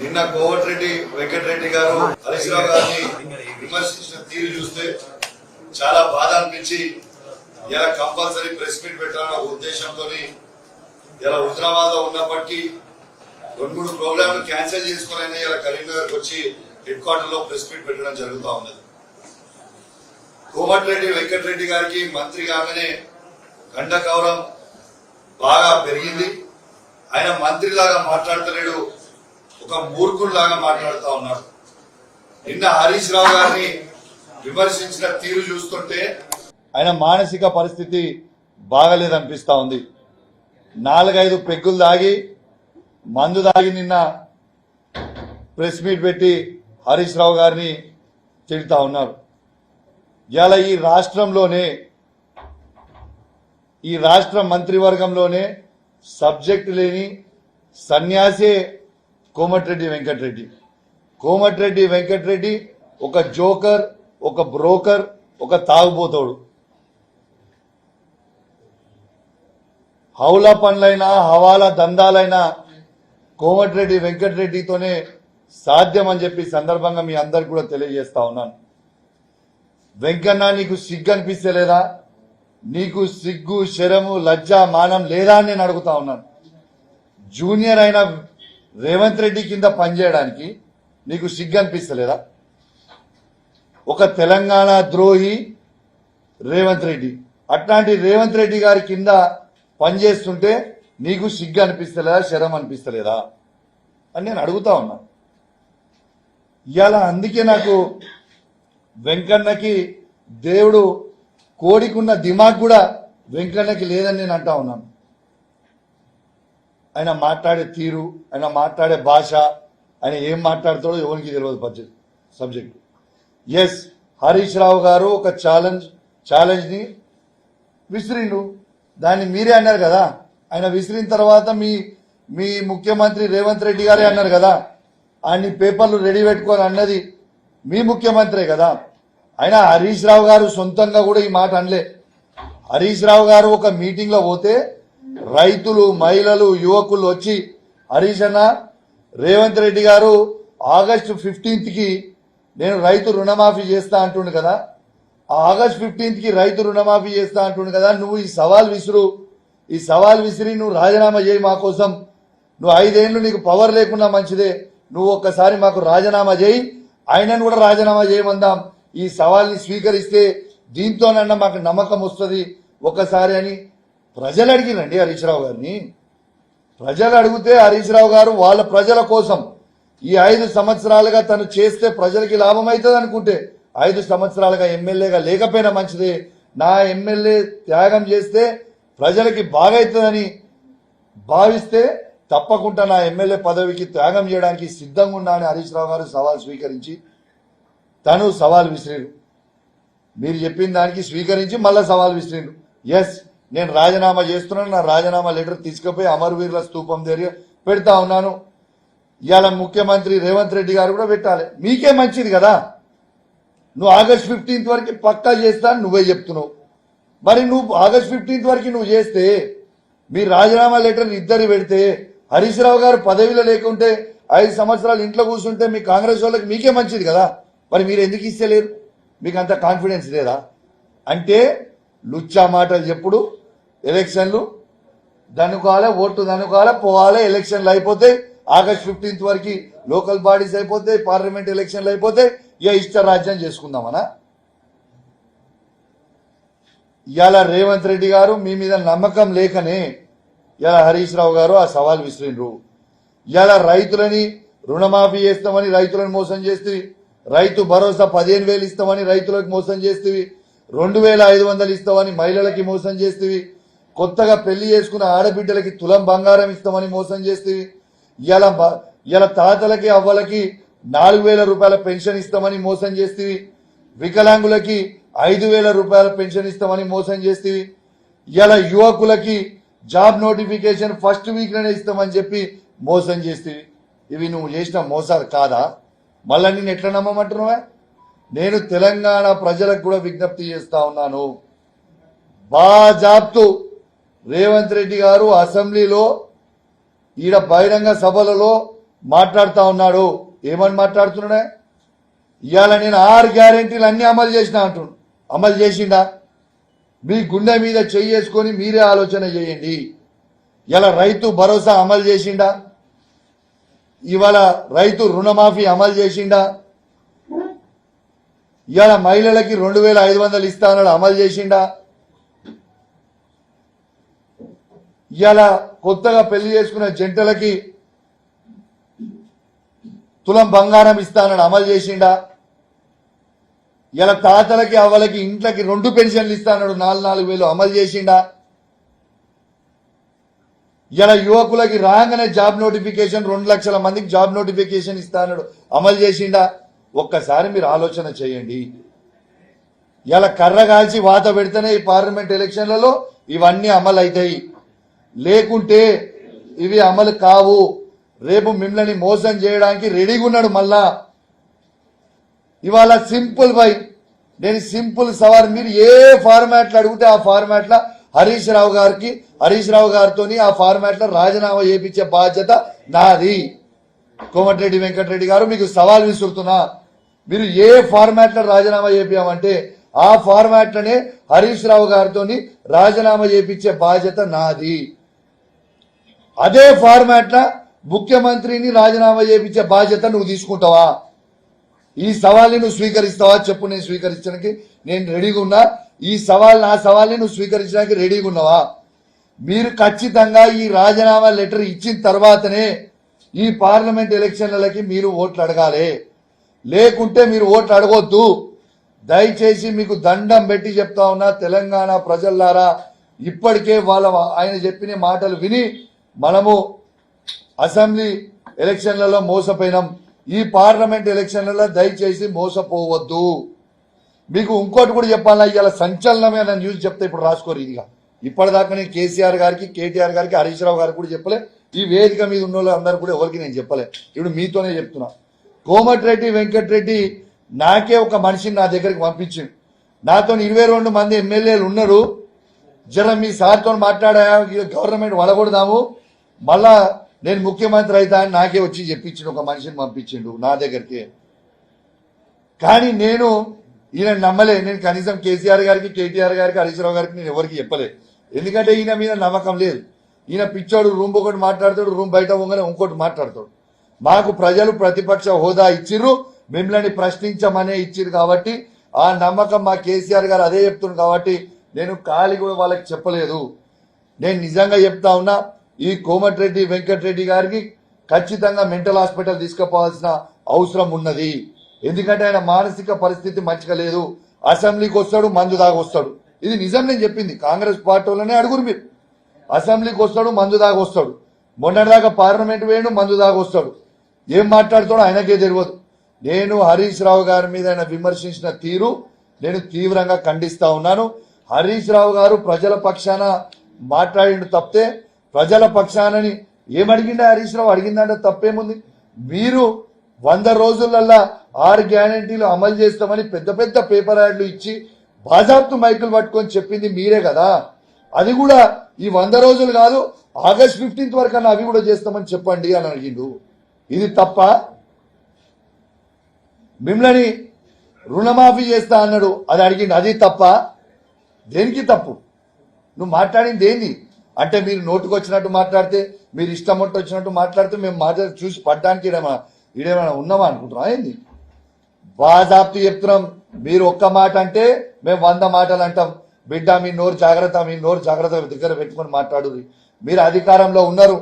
నిన్న కోమటిరెడ్డి వెంకటరెడ్డి గారు హరీశ్రావు గారిని విమర్శించిన తీరు చూస్తే చాలా బాధ అనిపించి ఇలా కంపల్సరీ ప్రెస్ మీట్ పెట్టాలన్న ఉద్దేశంతో ఇలా హుజరాబాద్లో ఉన్నప్పటికీ రెండు మూడు ప్రోగ్రాంలు క్యాన్సిల్ చేసుకుని ఇలా కరీంనగర్ వచ్చి హెడ్ క్వార్టర్లో ప్రెస్ మీట్ పెట్టడం జరుగుతూ ఉన్నది. కోమటిరెడ్డి వెంకటరెడ్డి గారికి మంత్రి కాగానే గంట గౌరవం బాగా పెరిగింది. ఆయన మంత్రిలాగా మాట్లాడతలేడు. ఒక మూర్ఖుల్లాగా మాట్లాడుతూ ఉన్నాడు. నిన్న హరీష్ రావు గారిని విమర్శించిన తీరు చూస్తుంటే ఆయన మానసిక పరిస్థితి బాగలేదనిపిస్తా ఉంది. నాలుగైదు పెగ్గులు దాగి మందు దాగి నిన్న ప్రెస్ మీట్ పెట్టి హరీష్ రావు గారిని తిడుతా ఉన్నారు. ఇలా ఈ రాష్ట్రంలోనే ఈ రాష్ట్ర మంత్రివర్గంలోనే సబ్జెక్ట్ లేని సన్యాసే కోమటిరెడ్డి వెంకటరెడ్డి. కోమటిరెడ్డి వెంకటరెడ్డి ఒక జోకర్ ఒక బ్రోకర్ ఒక తాగుబోతోడు. హౌలా పనులైనా హవాలా దందాలైనా కోమటిరెడ్డి వెంకటరెడ్డితోనే సాధ్యం అని చెప్పి సందర్భంగా మీ అందరికి కూడా తెలియజేస్తా ఉన్నాను. వెంకన్న నీకు సిగ్గు అనిపిస్తలేదా నీకు సిగ్గు శరము లజ్జ మానం లేదా అని నేను అడుగుతా ఉన్నాను. జూనియర్ అయిన రేవంత్ రెడ్డి కింద పనిచేయడానికి నీకు సిగ్గు అనిపిస్తలేదా? ఒక తెలంగాణ ద్రోహి రేవంత్ రెడ్డి. అట్లాంటి రేవంత్ రెడ్డి గారి కింద పనిచేస్తుంటే నీకు సిగ్గు అనిపిస్తలేదా శరం అనిపిస్తలేదా? అని నేను అడుగుతా ఉన్నా. ఇవాళ అందుకే నాకు వెంకన్నకి దేవుడు కోడికున్న దిమాగ్ కూడా వెంకన్నకి లేదని నేను అంటా ఉన్నాను. ఆయన మాట్లాడే తీరు ఆయన మాట్లాడే భాష ఆయన ఏం మాట్లాడతాడో ఎవరికి తెలియదు budget subject. Yes Harish Rao garu ఒక ఛాలెంజ్ ఛాలెంజ్ని విసిరిండు. దాన్ని మీరే అన్నారు కదా. ఆయన విసిరిన తర్వాత మీ మీ ముఖ్యమంత్రి రేవంత్ రెడ్డి గారే అన్నారు కదా. ఆయన్ని పేపర్లు రెడీ పెట్టుకొని అన్నది మీ ముఖ్యమంత్రే కదా. అయినా హరీష్ రావు గారు సొంతంగా కూడా ఈ మాట అనలే. హరీష్ రావు గారు ఒక మీటింగ్లో పోతే రైతులు మహిళలు యువకులు వచ్చి హరీష్ రేవంత్ రెడ్డి గారు ఆగస్టు ఫిఫ్టీన్త్కి నేను రైతు రుణమాఫీ చేస్తా అంటుండు కదా. ఆగస్ట్ ఫిఫ్టీన్త్కి రైతు రుణమాఫీ చేస్తా అంటుండు కదా. నువ్వు ఈ సవాల్ విసురు. ఈ సవాల్ విసిరి నువ్వు రాజీనామా చేయి మా కోసం. నువ్వు ఐదేళ్ళు నీకు పవర్ లేకున్నా మంచిదే. నువ్వు ఒక్కసారి మాకు రాజీనామా చేయి. ఆయనను కూడా రాజీనామా చేయమందాం. ఈ సవాల్ని స్వీకరిస్తే దీంతోనన్నా మాకు నమ్మకం వస్తుంది. ఒక్కసారి అని ప్రజలు అడిగిరండి హరీష్ రావు గారిని. ప్రజలు అడిగితే హరీష్ రావు గారు వాళ్ళ ప్రజల కోసం ఈ ఐదు సంవత్సరాలుగా తను చేస్తే ప్రజలకి లాభం అవుతుంది అనుకుంటే ఐదు సంవత్సరాలుగా ఎమ్మెల్యేగా లేకపోయినా మంచిదే. నా ఎమ్మెల్యే త్యాగం చేస్తే ప్రజలకి బాగైతుందని భావిస్తే తప్పకుండా నా ఎమ్మెల్యే పదవికి త్యాగం చేయడానికి సిద్ధంగా ఉన్నా అని హరీష్ రావు గారు సవాల్ స్వీకరించి తను సవాల్ విసిరేడు మీరు చెప్పిన దానికి స్వీకరించి మళ్ళా సవాల్ విసిరేడు ఎస్ నేను రాజీనామా చేస్తున్నాను నా రాజీనామా లెటర్ తీసుకుపోయి అమరవీరుల స్తూపం దగ్గర పెడతా ఉన్నాను. ఇవాళ ముఖ్యమంత్రి రేవంత్ రెడ్డి గారు కూడా పెట్టాలి. మీకే మంచిది కదా. నువ్వు ఆగస్ట్ ఫిఫ్టీన్త్ వరకు పక్కా చేస్తా నువ్వే చెప్తున్నావు. మరి నువ్వు ఆగస్ట్ ఫిఫ్టీన్త్ వరకు నువ్వు చేస్తే మీ రాజీనామా లెటర్ ఇద్దరు పెడితే హరీష్ రావు గారు పదవిలో లేకుంటే ఐదు సంవత్సరాలు ఇంట్లో కూర్చుంటే మీ కాంగ్రెస్ వాళ్ళకి మీకే మంచిది కదా. మరి మీరు ఎందుకు ఇస్తలేరు? మీకు అంత కాన్ఫిడెన్స్ లేదా? అంటే లుచ్చా మాటలు చెప్పుడు ఎలక్షన్లు దనుకోవాలి ఓటు దనుకోవాలి పోవాలి ఎలక్షన్లు అయిపోతాయి ఆగస్ట్ ఫిఫ్టీన్త్ వరకు లోకల్ బాడీస్ అయిపోతాయి పార్లమెంట్ ఎలక్షన్లు అయిపోతే ఇక ఇష్ట రాజ్యం చేసుకుందామనా? ఇవాళ రేవంత్ రెడ్డి గారు మీ మీద నమ్మకం లేకనే ఇవాళ హరీష్ రావు గారు ఆ సవాల్ విసిరిండ్రు. ఇవాళ రైతులని రుణమాఫీ చేస్తామని రైతులను మోసం చేస్తే రైతు భరోసా పదిహేను వేలు ఇస్తామని రైతులకు మోసం చేస్తేవి రెండు వేల ఐదు వందలు ఇస్తామని మహిళలకి మోసం చేస్తేవి కొత్తగా పెళ్ళి చేసుకున్న ఆడబిడ్డలకి తులం బంగారం ఇస్తామని మోసం చేస్తే ఇలా ఇలా తాతలకి అవ్వలకి నాలుగు వేల రూపాయల పెన్షన్ ఇస్తామని మోసం చేస్తే వికలాంగులకి ఐదు వేల రూపాయల పెన్షన్ ఇస్తామని మోసం చేస్తే ఇలా యువకులకి జాబ్ నోటిఫికేషన్ ఫస్ట్ వీక్లోనే ఇస్తామని చెప్పి మోసం చేస్తే. ఇవి నువ్వు చేసిన మోసాలు కాదా? మళ్ళా నేను ఎట్లా నమ్మమంటున్నావా? నేను తెలంగాణ ప్రజలకు కూడా విజ్ఞప్తి చేస్తా ఉన్నాను. బాజాబ్తు రేవంత్ రెడ్డి గారు అసెంబ్లీలో ఈడ బహిరంగ సభలలో మాట్లాడుతూ ఉన్నాడు. ఏమని మాట్లాడుతున్నాడే? ఇవాళ నేను ఆరు గ్యారెంటీలు అన్నీ అమలు చేసిన అంటున్నాను అమలు చేసిండా? మీ గుండె మీద చేసుకొని మీరే ఆలోచన చేయండి. ఇలా రైతు భరోసా అమలు చేసిండా? ఇవాళ రైతు రుణమాఫీ అమలు చేసిండా? ఇవాళ మహిళలకి రెండు వేల ఐదు వందలు ఇస్తానని అమలు చేసిండా? ఇవాళ కొత్తగా పెళ్ళి చేసుకున్న జంటలకి తులం బంగారం ఇస్తానని అమలు చేసిండా? ఇలా తాతలకి అవ్వలకి ఇంట్లకి రెండు పెన్షన్లు ఇస్తానడు నాలుగు నాలుగు వేలు అమలు చేసిండా? ఇలా యువకులకి రాగానే జాబ్ నోటిఫికేషన్ రెండు లక్షల మందికి జాబ్ నోటిఫికేషన్ ఇస్తానడు అమలు చేసిండా? ఒక్కసారి మీరు ఆలోచన చేయండి. ఇలా కర్ర కాల్చి వాత పెడితేనే ఈ పార్లమెంట్ ఎలక్షన్లలో ఇవన్నీ అమలు అవుతాయి లేకుంటే ఇవి అమలు కావు. రేపు మిమ్మల్ని మోసం చేయడానికి రెడీగా ఉన్నాడు మళ్ళా. ఇవాళ సింపుల్ బై. నేను సింపుల్ సవాల్. మీరు ఏ ఫార్మాట్లో అడిగితే ఆ ఫార్మాట్లో హరీష్ రావు గారికి హరీష్ రావు గారితో ఆ ఫార్మాట్లో రాజీనామా చేపించే బాధ్యత నాది. కోమటిరెడ్డి వెంకటరెడ్డి గారు మీకు సవాల్ విసురుతున్నా. మీరు ఏ ఫార్మాట్లో రాజీనామా చేపించామంటే ఆ ఫార్మాట్లనే హరీష్ రావు గారితో రాజీనామా చేపించే బాధ్యత నాది. అదే ఫార్మాట్ల ముఖ్యమంత్రిని రాజీనామా చేపించే బాధ్యత నువ్వు తీసుకుంటావా? ఈ సవాల్ని నువ్వు స్వీకరిస్తావా? చెప్పు నేను స్వీకరించడానికి నేను రెడీగా ఉన్నా. ఈ సవాల్ నా సవాల్ని నువ్వు స్వీకరించడానికి రెడీగా ఉన్నావా? మీరు ఖచ్చితంగా ఈ రాజీనామా లెటర్ ఇచ్చిన తర్వాతనే ఈ పార్లమెంట్ ఎలక్షన్లకి మీరు ఓట్లు అడగాలి. లేకుంటే మీరు ఓట్లు అడగొద్దు. దయచేసి మీకు దండం పెట్టి చెప్తా ఉన్నా తెలంగాణ ప్రజల్లారా ఇప్పటికే వాళ్ళ ఆయన చెప్పిన మాటలు విని మనము అసెంబ్లీ ఎలక్షన్లలో మోసపోయినాం. ఈ పార్లమెంట్ ఎలక్షన్లలో దయచేసి మోసపోవద్దు. మీకు ఇంకోటి కూడా చెప్పాలా ఇవాళ సంచలనమైన న్యూస్ చెప్తే ఇప్పుడు రాసుకోరు ఇదిగా ఇప్పటిదాకా నేను కేసీఆర్ గారికి కేటీఆర్ గారికి హరీష్ రావు గారికి కూడా చెప్పలే. ఈ వేదిక మీద ఉన్న వాళ్ళందరూ కూడా ఎవరికి నేను చెప్పలే. ఇప్పుడు మీతోనే చెప్తున్నా. కోమటిరెడ్డి వెంకటరెడ్డి నాకే ఒక మనిషిని నా దగ్గరికి పంపించింది నాతో ఇరవై రెండు మంది ఎమ్మెల్యేలు ఉన్నారు. జర మీ సార్తో మాట్లాడా గవర్నమెంట్ వడగొడదాము. మళ్ళా నేను ముఖ్యమంత్రి అవుతా అని నాకే వచ్చి చెప్పించిండు ఒక మనిషిని పంపించిండు నా దగ్గరికి. కానీ నేను ఈయన నమ్మలే నేను కనీసం కేసీఆర్ గారికి కేటీఆర్ గారికి హరీష్ గారికి నేను ఎవరికి చెప్పలే. ఎందుకంటే ఈయన మీద నమ్మకం లేదు. ఈయన పిచ్చోడు రూమ్ ఒకటి మాట్లాడతాడు రూమ్ బయట పోగానే ఇంకోటి మాట్లాడతాడు. మాకు ప్రజలు ప్రతిపక్ష హోదా ఇచ్చిర్రు మిమ్మల్ని ప్రశ్నించమనే ఇచ్చిర్రు కాబట్టి ఆ నమ్మకం మా కేసీఆర్ గారు అదే చెప్తున్నారు కాబట్టి నేను ఖాళీ కూడా వాళ్ళకి చెప్పలేదు. నేను నిజంగా చెప్తా ఉన్నా ఈ కోమటిరెడ్డి వెంకటరెడ్డి గారికి ఖచ్చితంగా మెంటల్ హాస్పిటల్ తీసుకుపోవాల్సిన అవసరం ఉన్నది. ఎందుకంటే ఆయన మానసిక పరిస్థితి మంచిగా లేదు. అసెంబ్లీకి వస్తాడు మందు దాకా వస్తాడు. ఇది నిజం నేను చెప్పింది. కాంగ్రెస్ పార్టీ వాళ్ళనే అడుగురు మీరు. అసెంబ్లీకి వస్తాడు మందు దాకా వస్తాడు. మొన్నటిదాకా పార్లమెంట్ వేయడు మందు దాకా వస్తాడు. ఏం మాట్లాడుతాడో ఆయనకే తెలియదు. నేను హరీష్ రావు గారి మీద ఆయన విమర్శించిన తీరు నేను తీవ్రంగా ఖండిస్తా ఉన్నాను. హరీష్ రావు గారు ప్రజల పక్షాన మాట్లాడిండు తప్పితే ప్రజల పక్షానని ఏమడిగిండే హరీష్ రావు? అడిగిందంటే తప్పేముంది? మీరు వంద రోజులల్లా ఆరు గ్యారంటీలు అమలు చేస్తామని పెద్ద పెద్ద పేపర్ యాడ్లు ఇచ్చి బాజాబ్తు మైకులు పట్టుకొని చెప్పింది మీరే కదా. అది కూడా ఈ వంద రోజులు కాదు ఆగస్ట్ ఫిఫ్టీన్త్ వరకు అన్న అవి కూడా చేస్తామని చెప్పండి అని అడిగిండు. ఇది తప్ప మిమ్మల్ని రుణమాఫీ చేస్తా అన్నాడు అది అడిగిండు. అది తప్ప దేనికి తప్పు? నువ్వు మాట్లాడింది ఏంది? అంటే మీరు నోటుకు వచ్చినట్టు మాట్లాడితే మీరు ఇష్టం ఉంటే వచ్చినట్టు మాట్లాడితే మేము మాట్లాడి చూసి పడ్డానికి ఈడేమా ఈడేమైనా ఉన్నామా అనుకుంటున్నాం ఏంది? బాజాప్తు చెప్తున్నాం. మీరు ఒక్క మాట అంటే మేము వంద మాటలు అంటాం. బిడ్డ మీ నోరు జాగ్రత్త మీ నోరు జాగ్రత్త దగ్గర పెట్టుకొని మాట్లాడు మీరు అధికారంలో ఉన్నారు.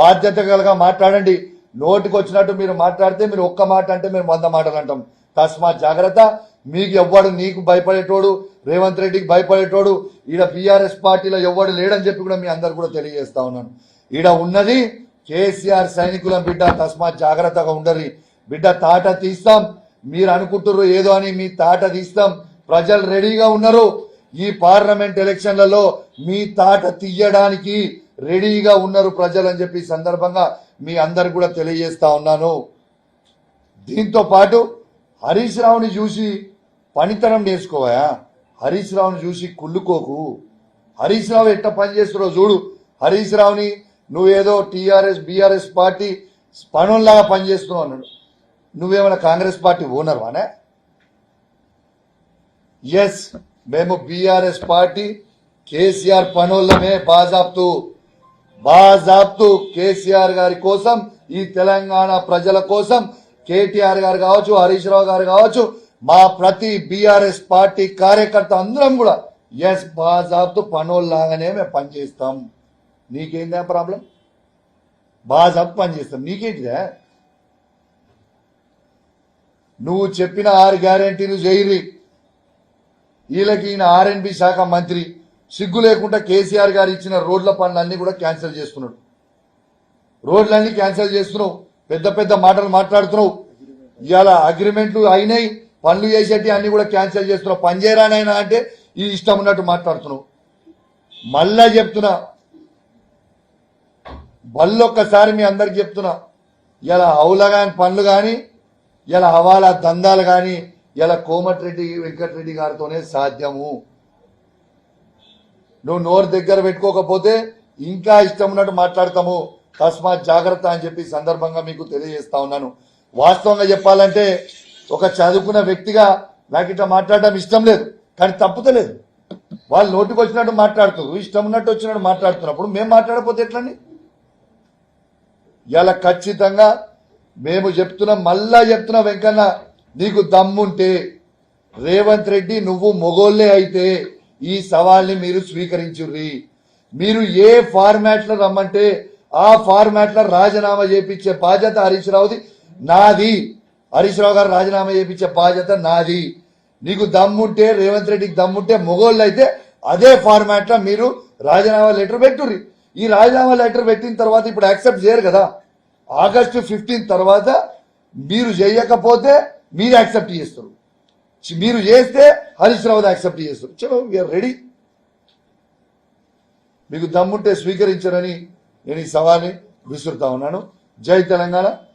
బాధ్యత కలగా మాట్లాడండి. నోటికి వచ్చినట్టు మీరు మాట్లాడితే మీరు ఒక్క మాట అంటే మేము వంద మాటలు అంటాం. తస్మాత్ జాగ్రత్త. మీకు ఎవ్వడు నీకు భయపడేటోడు రేవంత్ రెడ్డికి భయపడేటోడు ఈడ బీఆర్ఎస్ పార్టీలో ఎవ్వడు లేడని చెప్పి కూడా మీ అందరు కూడా తెలియజేస్తా ఉన్నాను. ఈడ ఉన్నది కేసీఆర్ సైనికుల బిడ్డ తస్మాత్ జాగ్రత్తగా ఉండరు బిడ్డ తాట తీస్తాం. మీరు అనుకుంటుర్రు ఏదో అని మీ తాట తీస్తాం. ప్రజలు రెడీగా ఉన్నారు. ఈ పార్లమెంట్ ఎలక్షన్లలో మీ తాట తీయడానికి రెడీగా ఉన్నారు ప్రజలు అని చెప్పి సందర్భంగా మీ అందరు కూడా తెలియజేస్తా ఉన్నాను. దీంతో పాటు హరీష్ రావుని చూసి పనితనం నేర్చుకోవా హరీష్ రావుని చూసి కుళ్ళుకోకు. హరీష్ రావు ఎట్ట పని చేస్తున్నావు చూడు. హరీష్ రావుని నువ్వేదో టీఆర్ఎస్ బీఆర్ఎస్ పార్టీ పనుల్లాగా పనిచేస్తున్నావు అన్నాడు. నువ్వేమైనా కాంగ్రెస్ పార్టీ ఓనర్ వానే ఎస్ మేము బీఆర్ఎస్ పార్టీ కేసీఆర్ పనులమే బాజాప్తు. బాజాబ్తూ కేసీఆర్ గారి కోసం ఈ తెలంగాణ ప్రజల కోసం కేటీఆర్ గారు కావచ్చు హరీష్ రావు గారు కావచ్చు మా ప్రతి బీఆర్ఎస్ పార్టీ కార్యకర్త అందరం కూడా ఎస్ బాజాబ్తో పనులు లాగానే మేము పనిచేస్తాం. నీకేందా ప్రాబ్లం? బాజాబ్ పనిచేస్తాం. నీకేంటిదే? నువ్వు చెప్పిన ఆరు గ్యారంటీలు చేయరి వీళ్ళకి ఈయన ఆర్ఎన్బి శాఖ మంత్రి. సిగ్గు లేకుండా కేసీఆర్ గారు ఇచ్చిన రోడ్ల పనులన్నీ కూడా క్యాన్సిల్ చేస్తున్నాడు. రోడ్లన్నీ క్యాన్సిల్ చేస్తున్నావు. పెద్ద పెద్ద మాటలు మాట్లాడుతున్నావు. ఇవాళ అగ్రిమెంట్లు అయినాయి పనులు చేసేటి అన్ని కూడా క్యాన్సిల్ చేస్తున్నావు. పని చేయరానైనా అంటే ఈ ఇష్టం ఉన్నట్టు మాట్లాడుతున్నావు. మళ్ళా చెప్తున్నా. బల్లొక్కసారి మీ అందరికి చెప్తున్నా. ఇలా అవుల కాని పనులు కానీ ఇలా హవాలా దందాలు కానీ ఇలా కోమటిరెడ్డి వెంకటరెడ్డి గారితోనే సాధ్యము. నువ్వు నోరు దగ్గర పెట్టుకోకపోతే ఇంకా ఇష్టం ఉన్నట్టు మాట్లాడతాము. తస్మాత్ జాగ్రత్త అని చెప్పి సందర్భంగా మీకు తెలియజేస్తా ఉన్నాను. వాస్తవంగా చెప్పాలంటే ఒక చదువుకున్న వ్యక్తిగా నాకు ఇట్లా మాట్లాడడం ఇష్టం లేదు కానీ తప్పుతలేదు. వాళ్ళు నోటికి వచ్చినట్టు మాట్లాడుతున్నారు ఇష్టం ఉన్నట్టు వచ్చినట్టు మాట్లాడుతున్నప్పుడు మేము మాట్లాడపోతే ఎట్లండి? ఇలా ఖచ్చితంగా మేము చెప్తున్నాం మళ్ళా చెప్తున్నాం వెంకన్న నీకు దమ్ముంటే రేవంత్ రెడ్డి నువ్వు మొగోళ్ళే అయితే ఈ సవాల్ని మీరు స్వీకరించుర్రి. మీరు ఏ ఫార్మాట్లో రమ్మంటే ఆ ఫార్మాట్లో రాజీనామా చేపించే బాధ్యత హరీష్ రావుది. నాది. హరీష్ రావు గారు రాజీనామా చేపించే బాధ్యత నాది. నీకు దమ్ముంటే రేవంత్ రెడ్డికి దమ్ముంటే మొగోళ్ళు అయితే అదే ఫార్మాట్లో మీరు రాజీనామా లెటర్ పెట్టుర్రి. ఈ రాజీనామా లెటర్ పెట్టిన తర్వాత ఇప్పుడు యాక్సెప్ట్ చేయరు కదా. ఆగస్టు ఫిఫ్టీన్ తర్వాత మీరు చేయకపోతే మీరు యాక్సెప్ట్ చేస్తారు. మీరు చేస్తే హరీష్ రావు యాక్సెప్ట్ చేస్తారు. చలో వీఆర్ రెడీ మీకు దమ్ముంటే స్వీకరించరని నేను ఈ సవాల్ని విసురుతా ఉన్నాను. జై తెలంగాణ.